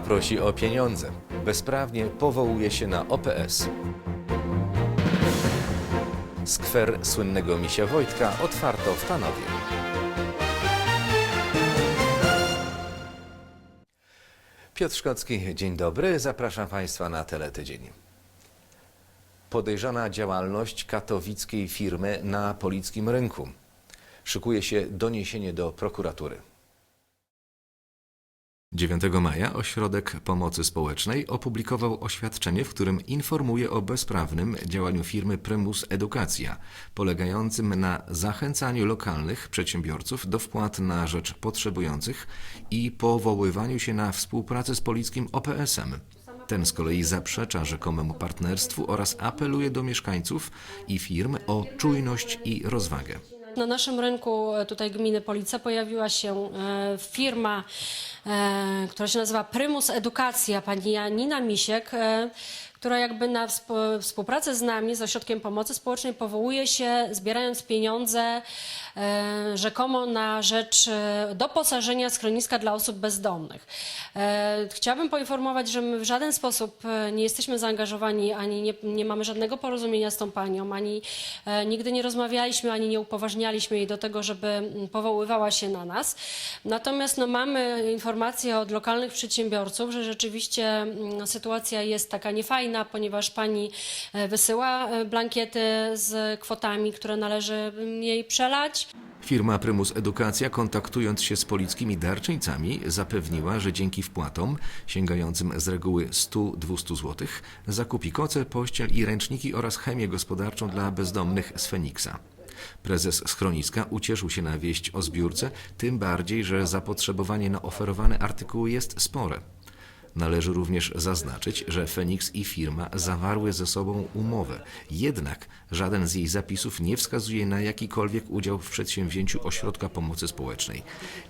Prosi o pieniądze. Bezprawnie powołuje się na OPS. Skwer słynnego misia Wojtka otwarto w Tanowie. Piotr Szkocki, dzień dobry. Zapraszam Państwa na Teletydzień. Podejrzana działalność katowickiej firmy na polickim rynku. Szykuje się doniesienie do prokuratury. 9 maja Ośrodek Pomocy Społecznej opublikował oświadczenie, w którym informuje o bezprawnym działaniu firmy Prymus Edukacja, polegającym na zachęcaniu lokalnych przedsiębiorców do wpłat na rzecz potrzebujących i powoływaniu się na współpracę z polickim OPS-em. Ten z kolei zaprzecza rzekomemu partnerstwu oraz apeluje do mieszkańców i firm o czujność i rozwagę. Na naszym rynku e, tutaj gminy Police pojawiła się e, firma, e, która się nazywa Prymus Edukacja, pani Janina Misiek, e, która jakby na wsp- współpracę z nami, z Ośrodkiem Pomocy Społecznej powołuje się, zbierając pieniądze rzekomo na rzecz e, doposażenia schroniska dla osób bezdomnych. E, Chciałabym poinformować, że my w żaden sposób e, nie jesteśmy zaangażowani, ani nie, nie mamy żadnego porozumienia z tą panią, ani e, nigdy nie rozmawialiśmy, ani nie upoważnialiśmy jej do tego, żeby powoływała się na nas. Natomiast no, mamy informacje od lokalnych przedsiębiorców, że rzeczywiście sytuacja jest taka niefajna, ponieważ pani e, wysyła e, blankiety z kwotami, które należy jej przelać. Firma Prymus Edukacja, kontaktując się z polickimi darczyńcami, zapewniła, że dzięki wpłatom, sięgającym z reguły 100-200 zł, zakupi koce, pościel i ręczniki oraz chemię gospodarczą dla bezdomnych z Feniksa. Prezes schroniska ucieszył się na wieść o zbiórce, tym bardziej, że zapotrzebowanie na oferowane artykuły jest spore. Należy również zaznaczyć, że Feniks i firma zawarły ze sobą umowę. Jednak żaden z jej zapisów nie wskazuje na jakikolwiek udział w przedsięwzięciu Ośrodka Pomocy Społecznej.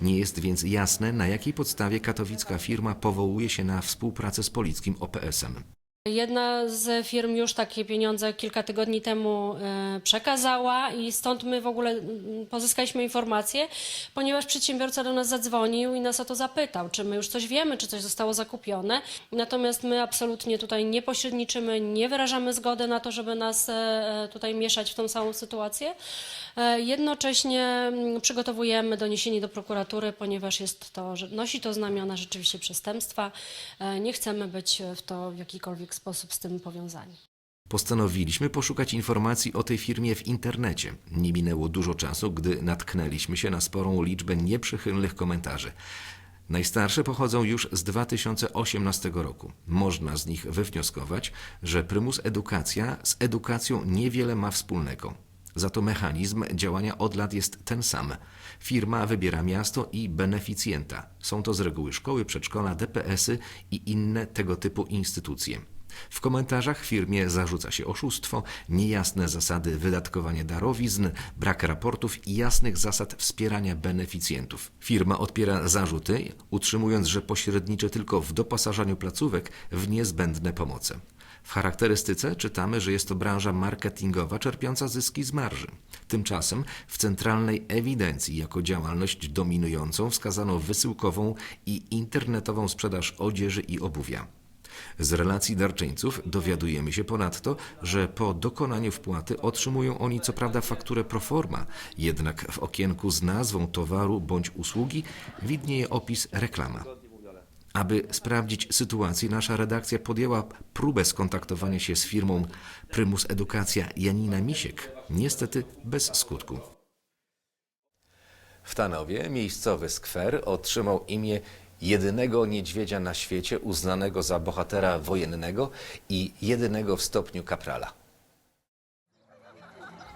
Nie jest więc jasne, na jakiej podstawie katowicka firma powołuje się na współpracę z polickim OPS-em. Jedna z firm już takie pieniądze kilka tygodni temu e, przekazała i stąd my w ogóle mm, pozyskaliśmy informację, ponieważ przedsiębiorca do nas zadzwonił i nas o to zapytał, czy my już coś wiemy, czy coś zostało zakupione. Natomiast my absolutnie tutaj nie pośredniczymy, nie wyrażamy zgody na to, żeby nas e, tutaj mieszać w tą samą sytuację. E, Jednocześnie mm, przygotowujemy doniesienie do prokuratury, ponieważ jest to, nosi to znamiona rzeczywiście przestępstwa. E, Nie chcemy być w to w jakikolwiek sposób z tym powiązani. Postanowiliśmy poszukać informacji o tej firmie w internecie. Nie minęło dużo czasu, gdy natknęliśmy się na sporą liczbę nieprzychylnych komentarzy. Najstarsze pochodzą już z 2018 roku. Można z nich wywnioskować, że prymus edukacja z edukacją niewiele ma wspólnego. Za to mechanizm działania od lat jest ten sam. Firma wybiera miasto i beneficjenta. Są to z reguły szkoły, przedszkola, DPS-y i inne tego typu instytucje. W komentarzach firmie zarzuca się oszustwo, niejasne zasady wydatkowania darowizn, brak raportów i jasnych zasad wspierania beneficjentów. Firma odpiera zarzuty, utrzymując, że pośredniczy tylko w doposażaniu placówek w niezbędne pomoce. W charakterystyce czytamy, że jest to branża marketingowa czerpiąca zyski z marży. Tymczasem w centralnej ewidencji jako działalność dominującą wskazano wysyłkową i internetową sprzedaż odzieży i obuwia. Z relacji darczyńców dowiadujemy się ponadto, że po dokonaniu wpłaty otrzymują oni co prawda fakturę pro forma, jednak w okienku z nazwą towaru bądź usługi widnieje opis reklama. Aby sprawdzić sytuację, nasza redakcja podjęła próbę skontaktowania się z firmą Prymus Edukacja Janina Misiek, niestety bez skutku. W Tanowie miejscowy skwer otrzymał imię jedynego niedźwiedzia na świecie uznanego za bohatera wojennego i jedynego w stopniu kaprala.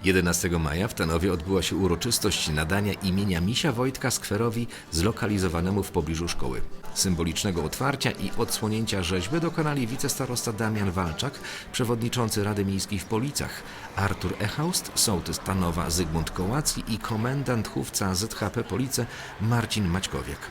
11 maja w Tanowie odbyła się uroczystość nadania imienia Misia Wojtka Skwerowi zlokalizowanemu w pobliżu szkoły. Symbolicznego otwarcia i odsłonięcia rzeźby dokonali wicestarosta Damian Walczak, przewodniczący Rady Miejskiej w Policach, Artur Echaust, sołtys Tanowa Zygmunt Kołacki i komendant chówca ZHP Police Marcin Maćkowiak.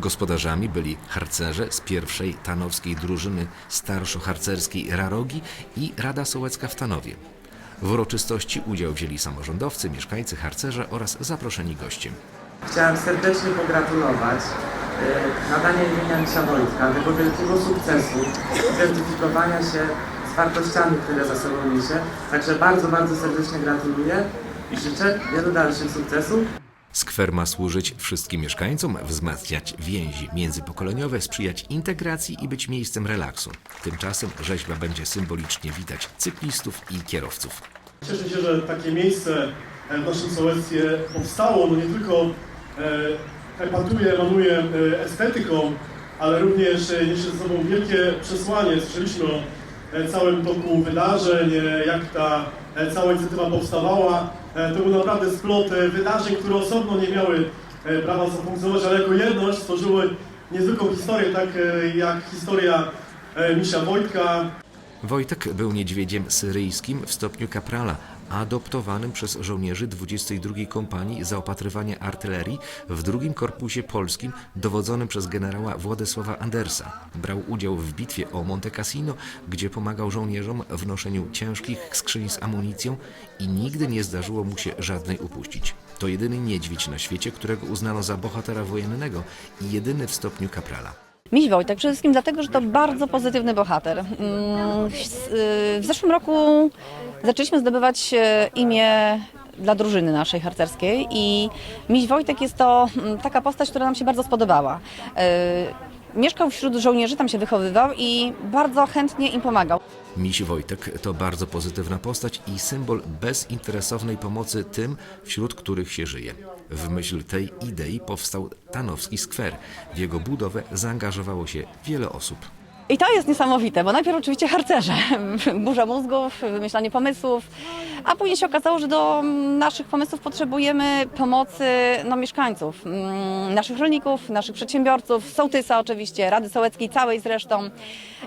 Gospodarzami byli harcerze z pierwszej tanowskiej drużyny starszo-harcerskiej Rarogi i Rada Sołecka w Tanowie. W uroczystości udział wzięli samorządowcy, mieszkańcy harcerze oraz zaproszeni goście. Chciałem serdecznie pogratulować e, nadania imienia Misia Wojtka, tego wielkiego sukcesu, identyfikowania się z wartościami, które za sobą niesie. Także bardzo, bardzo serdecznie gratuluję i życzę wielu dalszych sukcesów. Skwer ma służyć wszystkim mieszkańcom, wzmacniać więzi międzypokoleniowe, sprzyjać integracji i być miejscem relaksu. Tymczasem rzeźba będzie symbolicznie witać cyklistów i kierowców. Cieszę się, że takie miejsce e, w naszym sołectwie powstało. No nie tylko epatuje, emanuje e, estetyką, ale również e, niesie ze sobą wielkie przesłanie. Słyszeliśmy o całym toku wydarzeń, jak ta cała inicjatywa powstawała. E, To był naprawdę splot e, wydarzeń, które osobno nie miały e, prawa zafunkcjonować, ale jako jedność stworzyły niezwykłą historię, tak jak historia Misia Wojtka, Wojtek był niedźwiedziem syryjskim w stopniu kaprala, adoptowanym przez żołnierzy 22 Kompanii Zaopatrywania Artylerii w drugim Korpusie Polskim dowodzonym przez generała Władysława Andersa. Brał udział w bitwie o Monte Cassino, gdzie pomagał żołnierzom w noszeniu ciężkich skrzyń z amunicją i nigdy nie zdarzyło mu się żadnej upuścić. To jedyny niedźwiedź na świecie, którego uznano za bohatera wojennego i jedyny w stopniu kaprala. Miś Wojtek, przede wszystkim dlatego, że to bardzo pozytywny bohater. Mm, W w zeszłym roku zaczęliśmy zdobywać e, imię dla drużyny naszej harcerskiej i Miś Wojtek jest to mm, taka postać, która nam się bardzo spodobała. E, Mieszkał wśród żołnierzy, tam się wychowywał i bardzo chętnie im pomagał. Miś Wojtek to bardzo pozytywna postać i symbol bezinteresownej pomocy tym, wśród których się żyje. W myśl tej idei powstał Tanowski Skwer. W jego budowę zaangażowało się wiele osób. I to jest niesamowite, bo najpierw oczywiście harcerze, burza mózgów, wymyślanie pomysłów, a później się okazało, że do naszych pomysłów potrzebujemy pomocy no, mieszkańców, mm, naszych rolników, naszych przedsiębiorców, sołtysa oczywiście, Rady Sołeckiej całej zresztą.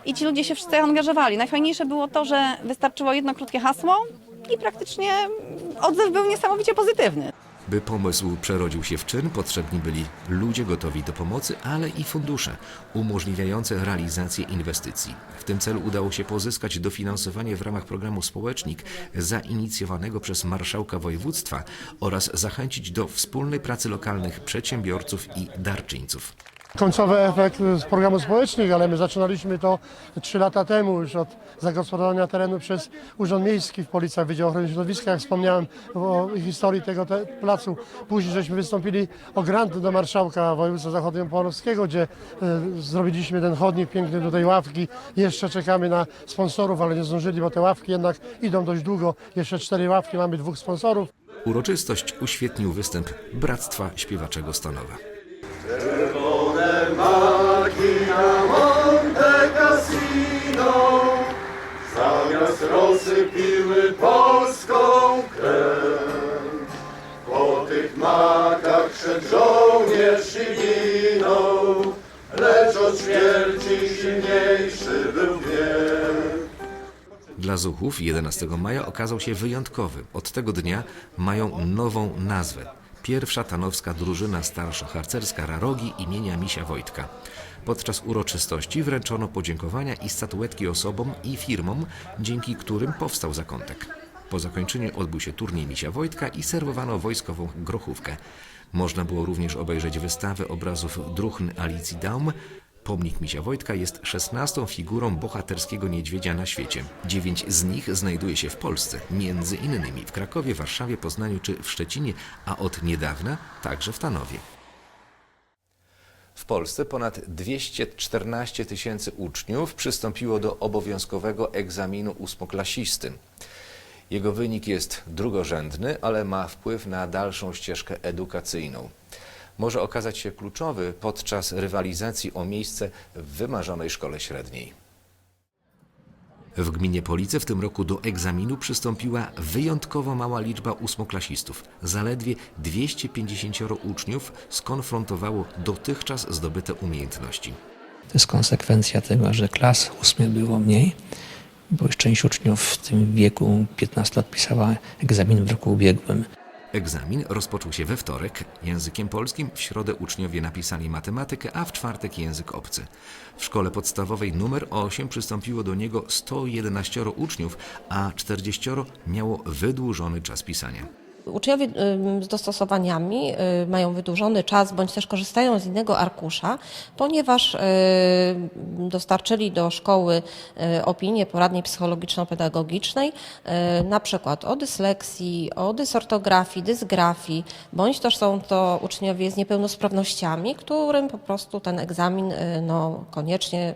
I ci ludzie się wszyscy angażowali. Najfajniejsze było to, że wystarczyło jedno krótkie hasło i praktycznie odzew był niesamowicie pozytywny. By pomysł przerodził się w czyn, potrzebni byli ludzie gotowi do pomocy, ale i fundusze umożliwiające realizację inwestycji. W tym celu udało się pozyskać dofinansowanie w ramach programu Społecznik zainicjowanego przez marszałka województwa oraz zachęcić do wspólnej pracy lokalnych przedsiębiorców i darczyńców. Końcowy efekt z programu społecznych, ale my zaczynaliśmy to 3 lata temu już od zagospodarowania terenu przez Urząd Miejski w Policach, Wydział Ochrony Środowiska, jak wspomniałem o historii tego te, placu. Później żeśmy wystąpili o grant do marszałka województwa zachodniopomorskiego, gdzie e, zrobiliśmy ten chodnik piękny do tej ławki. Jeszcze czekamy na sponsorów, ale nie zdążyli, bo te ławki jednak idą dość długo. Jeszcze cztery ławki, mamy dwóch sponsorów. Uroczystość uświetnił występ Bractwa Śpiewaczego Stanowa. Zamiast rosy polską krew. Po tych makach szedł żołnierz i ginął, lecz od śmierci silniejszy był gniew. Dla Zuchów 11 maja okazał się wyjątkowy. Od tego dnia mają nową nazwę. Pierwsza tanowska drużyna starszo-harcerska Rarogi imienia Misia Wojtka. Podczas uroczystości wręczono podziękowania i statuetki osobom i firmom, dzięki którym powstał zakątek. Po zakończeniu odbył się turniej Misia Wojtka i serwowano wojskową grochówkę. Można było również obejrzeć wystawę obrazów druchn Alicji Daum. Pomnik Misia Wojtka jest szesnastą figurą bohaterskiego niedźwiedzia na świecie. Dziewięć z nich znajduje się w Polsce, między innymi w Krakowie, Warszawie, Poznaniu czy w Szczecinie, a od niedawna także w Tanowie. W Polsce ponad 214 tysięcy uczniów przystąpiło do obowiązkowego egzaminu ósmoklasisty. Jego wynik jest drugorzędny, ale ma wpływ na dalszą ścieżkę edukacyjną. Może okazać się kluczowy podczas rywalizacji o miejsce w wymarzonej szkole średniej. W gminie Police w tym roku do egzaminu przystąpiła wyjątkowo mała liczba ósmoklasistów. Zaledwie 250 uczniów skonfrontowało dotychczas zdobyte umiejętności. To jest konsekwencja tego, że klas ósmych było mniej, bo już część uczniów w tym wieku 15 lat pisała egzamin w roku ubiegłym. Egzamin rozpoczął się we wtorek językiem polskim, w środę uczniowie napisali matematykę, a w czwartek język obcy. W szkole podstawowej numer 8 przystąpiło do niego 111 uczniów, a 40 miało wydłużony czas pisania. Uczniowie z dostosowaniami y, mają wydłużony czas, bądź też korzystają z innego arkusza, ponieważ y, dostarczyli do szkoły y, opinię poradni psychologiczno-pedagogicznej, na przykład o dysleksji, o dysortografii, dysgrafii, bądź też są to uczniowie z niepełnosprawnościami, którym po prostu ten egzamin no, koniecznie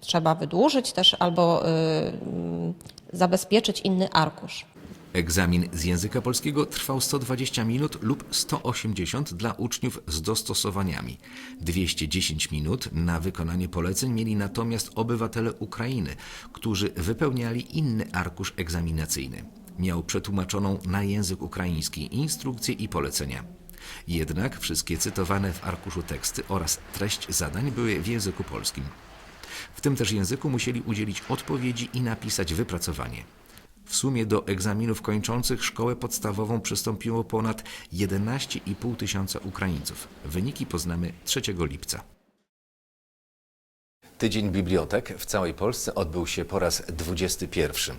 trzeba wydłużyć też albo mm, zabezpieczyć inny arkusz. Egzamin z języka polskiego trwał 120 minut lub 180 dla uczniów z dostosowaniami. 210 minut na wykonanie poleceń mieli natomiast obywatele Ukrainy, którzy wypełniali inny arkusz egzaminacyjny. Miał przetłumaczoną na język ukraiński instrukcje i polecenia. Jednak wszystkie cytowane w arkuszu teksty oraz treść zadań były w języku polskim. W tym też języku musieli udzielić odpowiedzi i napisać wypracowanie. W sumie do egzaminów kończących szkołę podstawową przystąpiło ponad 11,5 tysiąca Ukraińców. Wyniki poznamy 3 lipca. Tydzień Bibliotek w całej Polsce odbył się po raz 21.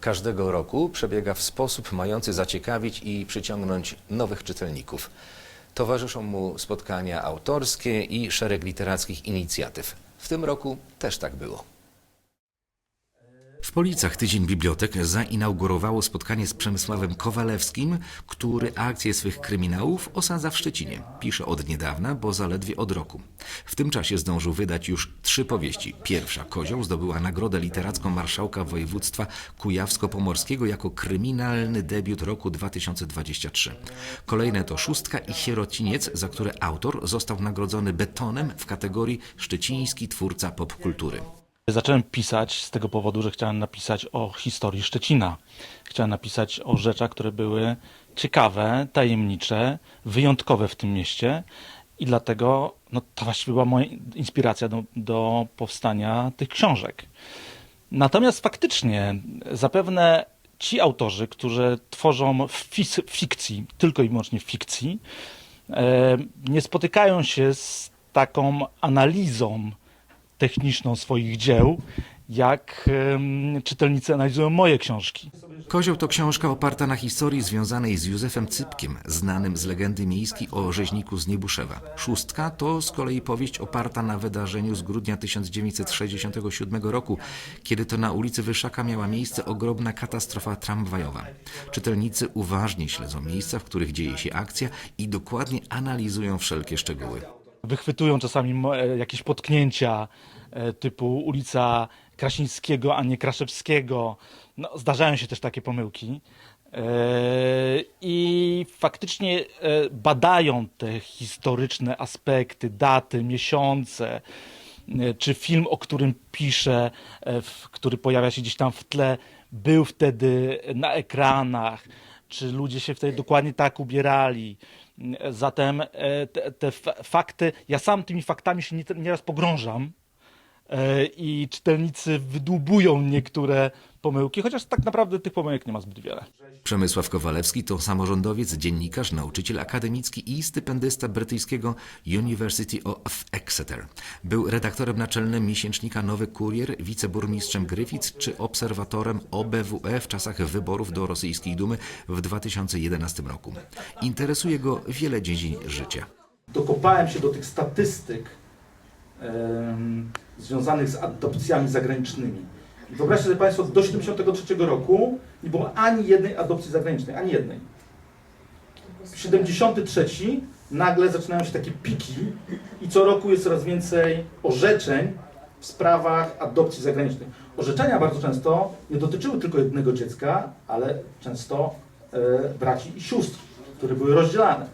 Każdego roku przebiega w sposób mający zaciekawić i przyciągnąć nowych czytelników. Towarzyszą mu spotkania autorskie i szereg literackich inicjatyw. W tym roku też tak było. W Policach Tydzień Bibliotek zainaugurowało spotkanie z Przemysławem Kowalewskim, który akcję swych kryminałów osadza w Szczecinie. Pisze od niedawna, bo zaledwie od roku. W tym czasie zdążył wydać już trzy powieści. Pierwsza, Kozioł, zdobyła nagrodę literacką marszałka województwa kujawsko-pomorskiego jako kryminalny debiut roku 2023. Kolejne to Szóstka i Sierociniec, za które autor został nagrodzony betonem w kategorii Szczeciński twórca popkultury. Zacząłem pisać z tego powodu, że chciałem napisać o historii Szczecina. Chciałem napisać o rzeczach, które były ciekawe, tajemnicze, wyjątkowe w tym mieście i dlatego no, to właściwie była moja inspiracja do, do powstania tych książek. Natomiast faktycznie zapewne ci autorzy, którzy tworzą w fikcji, tylko i wyłącznie w fikcji, e, nie spotykają się z taką analizą techniczną swoich dzieł, jak czytelnicy analizują moje książki. Kozioł to książka oparta na historii związanej z Józefem Cypkiem, znanym z legendy miejskiej o rzeźniku z Niebuszewa. Szóstka to z kolei powieść oparta na wydarzeniu z grudnia 1967 roku, kiedy to na ulicy Wyszaka miała miejsce ogromna katastrofa tramwajowa. Czytelnicy uważnie śledzą miejsca, w których dzieje się akcja i dokładnie analizują wszelkie szczegóły. Wychwytują czasami e, jakieś potknięcia e, typu ulica Krasińskiego, a nie Kraszewskiego. No, zdarzają się też takie pomyłki. E, I faktycznie badają te historyczne aspekty, daty, miesiące, czy film, o którym piszę, który pojawia się gdzieś tam w tle, był wtedy na ekranach, czy ludzie się wtedy dokładnie tak ubierali. Zatem e, te, te fa- fakty, ja sam tymi faktami się nie- nieraz pogrążam i czytelnicy wydłubują niektóre pomyłki, chociaż tak naprawdę tych pomyłek nie ma zbyt wiele. Przemysław Kowalewski to samorządowiec, dziennikarz, nauczyciel akademicki i stypendysta brytyjskiego University of Exeter. Był redaktorem naczelnym miesięcznika Nowy Kurier, wiceburmistrzem Gryfic czy obserwatorem OBWE w czasach wyborów do rosyjskiej Dumy w 2011 roku. Interesuje go wiele dziedzin życia. dokopałem się do tych statystyk em, związanych z adopcjami zagranicznymi. I wyobraźcie sobie Państwo, do 73 roku nie było ani jednej adopcji zagranicznej, ani jednej. W 73 nagle zaczynają się takie piki i co roku jest coraz więcej orzeczeń w sprawach adopcji zagranicznych. Orzeczenia bardzo często nie dotyczyły tylko jednego dziecka, ale często e, braci i sióstr, które były rozdzielane.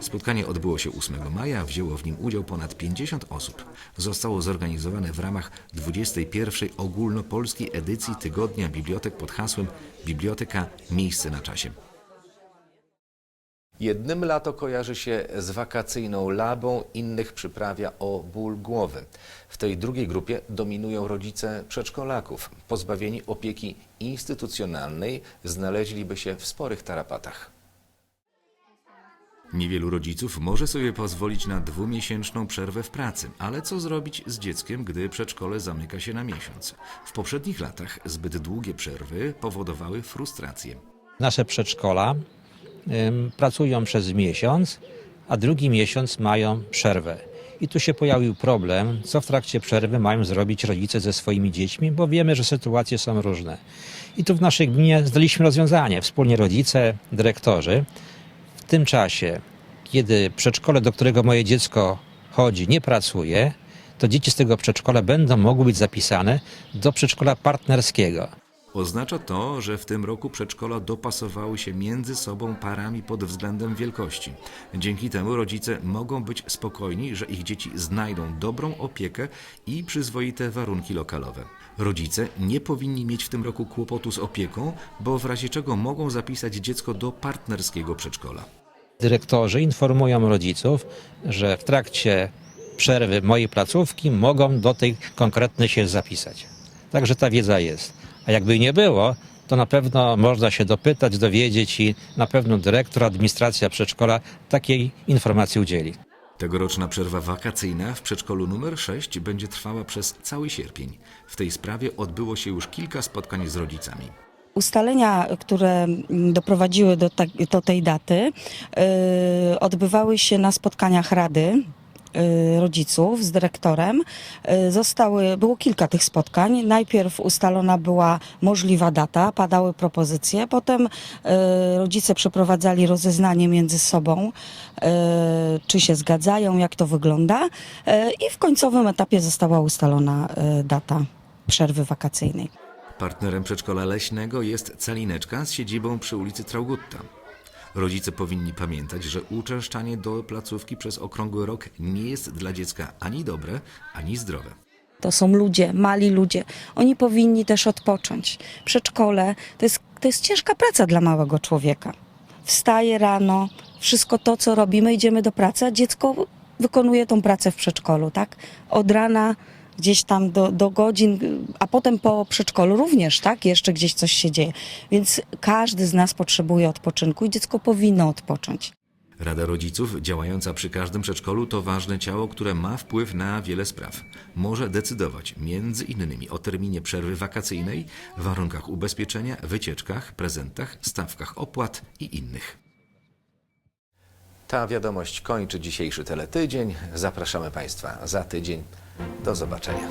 Spotkanie odbyło się 8 maja, wzięło w nim udział ponad 50 osób. Zostało zorganizowane w ramach 21. ogólnopolskiej edycji Tygodnia Bibliotek pod hasłem Biblioteka Miejsce na czasie. Jednym lato kojarzy się z wakacyjną labą, innych przyprawia o ból głowy. W tej drugiej grupie dominują rodzice przedszkolaków. Pozbawieni opieki instytucjonalnej znaleźliby się w sporych tarapatach. Niewielu rodziców może sobie pozwolić na dwumiesięczną przerwę w pracy, ale co zrobić z dzieckiem, gdy przedszkole zamyka się na miesiąc? W poprzednich latach zbyt długie przerwy powodowały frustrację. Nasze przedszkola pracują przez miesiąc, a drugi miesiąc mają przerwę. I tu się pojawił problem, co w trakcie przerwy mają zrobić rodzice ze swoimi dziećmi, bo wiemy, że sytuacje są różne. I tu w naszej gminie zdaliśmy rozwiązanie. Wspólnie rodzice, dyrektorzy. W tym czasie, kiedy przedszkole, do którego moje dziecko chodzi, nie pracuje, to dzieci z tego przedszkola będą mogły być zapisane do przedszkola partnerskiego. Oznacza to, że w tym roku przedszkola dopasowały się między sobą parami pod względem wielkości. Dzięki temu rodzice mogą być spokojni, że ich dzieci znajdą dobrą opiekę i przyzwoite warunki lokalowe. Rodzice nie powinni mieć w tym roku kłopotu z opieką, bo w razie czego mogą zapisać dziecko do partnerskiego przedszkola. Dyrektorzy informują rodziców, że w trakcie przerwy mojej placówki mogą do tej konkretnej się zapisać. Także ta wiedza jest. A jakby nie było, to na pewno można się dopytać, dowiedzieć i na pewno dyrektor, administracja przedszkola takiej informacji udzieli. Tegoroczna przerwa wakacyjna w przedszkolu numer 6 będzie trwała przez cały sierpień. W tej sprawie odbyło się już kilka spotkań z rodzicami. Ustalenia, które doprowadziły do, tak, do tej daty, yy, odbywały się na spotkaniach Rady Rodziców z dyrektorem. Yy, Zostały, było kilka tych spotkań. Najpierw ustalona była możliwa data, padały propozycje, potem yy, rodzice przeprowadzali rozeznanie między sobą, czy się zgadzają, jak to wygląda i w końcowym etapie została ustalona data przerwy wakacyjnej. Partnerem przedszkola leśnego jest Calineczka z siedzibą przy ulicy Traugutta. Rodzice powinni pamiętać, że uczęszczanie do placówki przez okrągły rok nie jest dla dziecka ani dobre, ani zdrowe. To są ludzie, mali ludzie. Oni powinni też odpocząć. Przedszkole to jest, to jest ciężka praca dla małego człowieka. Wstaje rano, wszystko to, co robimy, idziemy do pracy, a dziecko wykonuje tą pracę w przedszkolu, tak? Od rana gdzieś tam do, do godzin, a potem po przedszkolu również, tak? Jeszcze gdzieś coś się dzieje. Więc każdy z nas potrzebuje odpoczynku i dziecko powinno odpocząć. Rada Rodziców, działająca przy każdym przedszkolu, to ważne ciało, które ma wpływ na wiele spraw. Może decydować między innymi o terminie przerwy wakacyjnej, warunkach ubezpieczenia, wycieczkach, prezentach, stawkach opłat i innych. Ta wiadomość kończy dzisiejszy teletydzień. Zapraszamy Państwa za tydzień. Do zobaczenia.